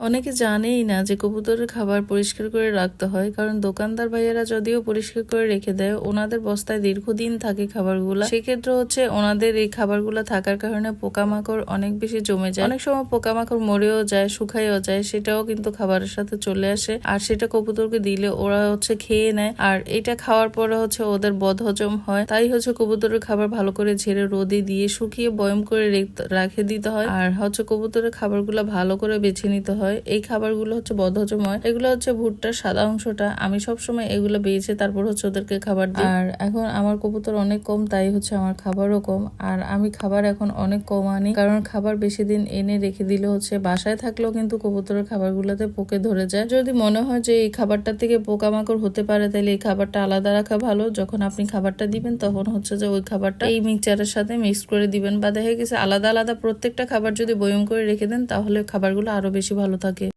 অনেকে জানেই না যে কবুতরের খাবার পরিষ্কার করে রাখতে হয়, কারণ দোকানদার ভাইয়েরা যদিও পরিষ্কার করে রেখে দেয়, ওনাদের বস্তায় দীর্ঘদিন থাকে খাবারগুলো। সেক্ষেত্রে হচ্ছে ওনাদের এই খাবারগুলো থাকার কারণে পোকামাকড় অনেক বেশি জমে যায়। অনেক সময় পোকামাকড় মরেও যায় শুকাইও যায়, সেটাও কিন্তু খাবারের সাথে চলে আসে। আর সেটা কবুতরকে দিলে ওরা হচ্ছে খেয়ে নেয়। আর এটা খাওয়ার পরে হচ্ছে ওদের বদহজম হয়। তাই হচ্ছে কবুতরের খাবার ভালো করে ঝেড়ে রোদে দিয়ে শুকিয়ে বয়ম করে রেখ- দিতে হয়। আর হচ্ছে কবুতরের খাবারগুলো ভালো করে বেছে নিতে হয়। এই খাবারগুলো হচ্ছে বদহজম হয়। এগুলো হচ্ছে ভুট্টার সাদা অংশটা। আমি সবসময় এগুলো বেছে তারপর হচ্ছে ওদেরকে খাবার দিই। আর এখন আমার কবুতর অনেক কম, তাই হচ্ছে আমার খাবারও কম। আর আমি খাবার এখন অনেক কম আনি। কারণ খাবার বেশি দিন এনে রেখে দিলে হচ্ছে বাসায় থাকলেও কিন্তু কবুতরের খাবারগুলোতে পোকে ধরে যায়। যদি মনে হয় যে এই খাবারটা থেকে পোকামাকড় হতে পারে, তাহলে এই খাবারটা আলাদা রাখা ভালো। যখন আপনি খাবারটা দিবেন, তখন হচ্ছে যে ওই খাবারটা এই মিক্সচারের সাথে মিক্স করে দিবেন। বা দেখা গেছে আলাদা আলাদা প্রত্যেকটা খাবার যদি বয়ম করে রেখে দেন, তাহলে খাবারগুলো আরও বেশি ভালো থাকে